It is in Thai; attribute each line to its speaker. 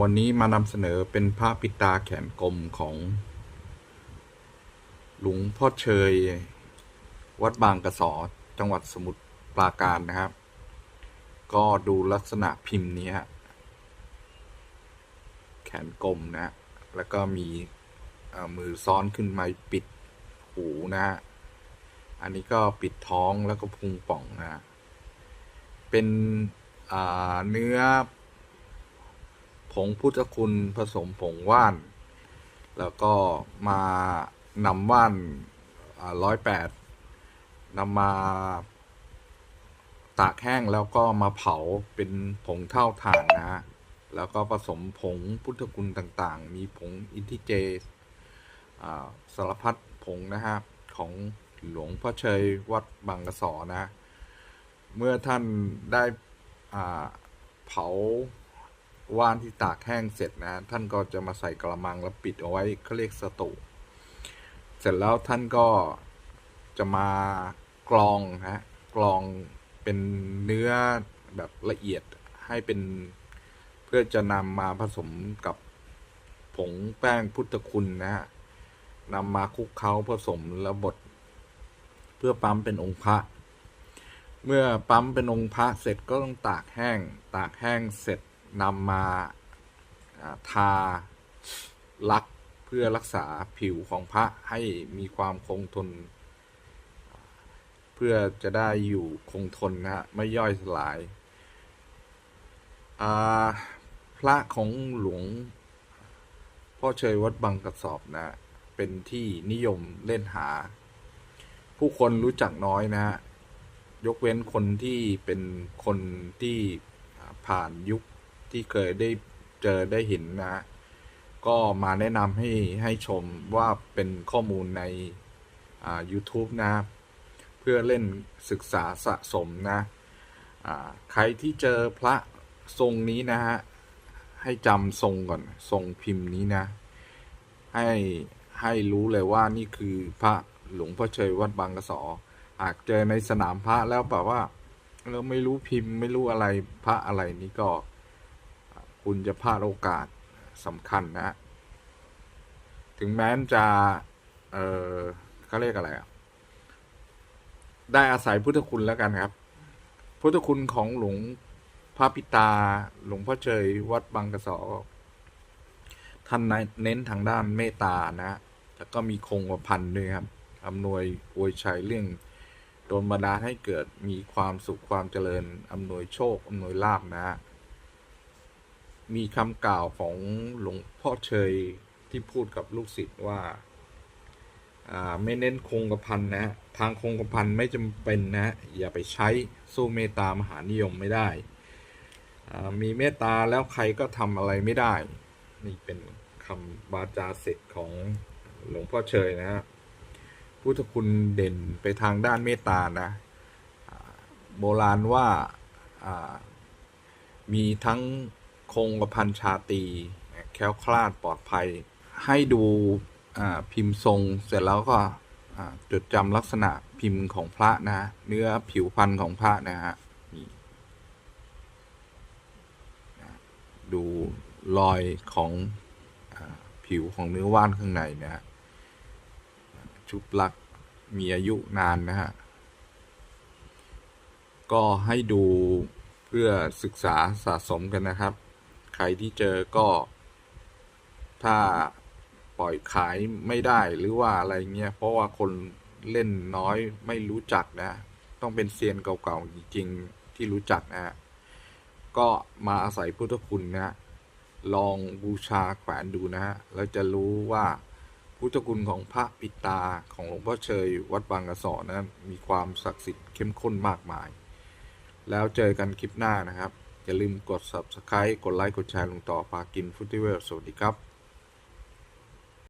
Speaker 1: วันนี้มานำเสนอเป็นพระปิตาแขนกลมของ หลวงพ่อเชย วัดบางกระสอจังหวัดสมุทรปราการนะครับ ก็ดูลักษณะพิมพ์นี้แขนกลมนะฮะแล้วก็มีมือซ้อนขึ้นมาปิดหูนะฮะ อันนี้ก็ปิดท้องแล้วก็พุงป่องนะฮะเป็นเนื้อ ผงพุทธคุณผสมผงว่าน แล้วก็มานำว่านร้อยแปดนำมาตากแห้งแล้วก็มาเผาเป็นผงเท่าถ่านนะ แล้วก็ผสมผงพุทธคุณต่างๆ มีผงอินทิเจอ่าสารพัดผงนะฮะของหลวงพ่อเชยวัดบางกระสอนะ เมื่อท่านได้เผา ว่านที่ตากแห้งเสร็จนะท่านก็จะมาใส่กระมังแล้วปิดเอาไว้เขาเรียกสตูเสร็จแล้วท่านก็จะมากรองนะฮะกรองเป็นเนื้อแบบละเอียดให้เป็นเพื่อจะนำมาผสมกับผงแป้งพุทธคุณนะฮะนำมาคลุกเคล้าผสมแล้วบดเพื่อปั๊มเป็นองค์พระ เมื่อปั๊มเป็นองค์พระเสร็จก็ต้องตากแห้ง ตากแห้งเสร็จ นำมาทาลักเพื่อรักษาผิวของพระให้มีความคงทน เพื่อจะได้อยู่คงทนนะฮะไม่ย่อยสลายาพระของหลวงพ่อเชยวัดบางกระสอบนะ เป็นที่นิยมเล่นหา ผู้คนรู้จักน้อยนะฮะยกเว้นคนที่เป็นคนที่ผ่านยุค ที่เคยได้เจอได้เห็นนะก็มาแนะนำให้ให้ชมว่าเป็นข้อมูลในอ่า YouTube นะเพื่อเล่นศึกษาสะสมนะอ่าใครที่เจอพระทรงนี้นะฮะ ให้จำทรงก่อน ทรงพิมพ์นี้นะ ให้ให้รู้เลยว่านี่คือพระหลวงพ่อเชยวัดบางกระสอหากเจอในสนามพระแล้วแบบว่า เราไม่รู้พิมพ์ไม่รู้อะไรพระอะไรนี่ก็ คุณจะพลาดโอกาสสำคัญนะถึงแม้จะ เออเขาเรียกอะไรอะ ได้อาศัยพุทธคุณแล้วกันครับ พุทธคุณของหลวงพระปิตา หลวงพ่อเชยวัดบางกระสอท่านเน้นทางด้านเมตตานะแล้วก็มีคงกระพันด้วยครับอำนวยอวยชัยเรื่องโดนบันดาลให้เกิดมีความสุขความเจริญอำนวยโชคอำนวยลาบนะฮะ มีคำกล่าวของหลวงพ่อเชยที่พูดกับลูกศิษย์ว่า ไม่เน้นคงกระพันนะฮะทางคงกระพันไม่จำเป็นนะฮะอย่าไปใช้สู้เมตตามหานิยมไม่ได้ มีเมตตาแล้วใครก็ทำอะไรไม่ได้ นี่เป็นคำบาจาเสร็จของหลวงพ่อเชยนะฮะพุทธคุณเด่นไปทางด้านเมตตานะโบราณว่ามีทั้ง คงกระพันชาตีแคล้วคลาดปลอดภัย ให้ดูพิมพ์ทรงเสร็จแล้วก็จดจำลักษณะพิมพ์ของพระนะ เนื้อผิวพันธ์ของพระนะฮะดูรอยของอผิวของเนื้อว่านข้างในนะฮะชุบลักมีอายุนานนะฮะ ก็ให้ดูเพื่อศึกษาสะสมกันนะครับ ใครที่เจอก็ ถ้าปล่อยขายไม่ได้หรือว่าอะไรเงี้ยเพราะว่าคนเล่นน้อยไม่รู้จักนะ ต้องเป็นเซียนเก่าๆจริงๆที่รู้จักนะฮะก็มาอาศัยพุทธคุณนะลองบูชาแขวนดูนะฮะแล้วจะรู้ว่าพุทธคุณของพระปิตาของหลวงพ่อเชยวัดบางกระสอนั้นมีความศักดิ์สิทธิ์เข้มข้นมากมาย แล้วเจอกันคลิปหน้านะครับ อย่าลืมกด subscribe กดไลค์กดแชร์ลงต่อปากินฟุตเวลสวัสดีครับ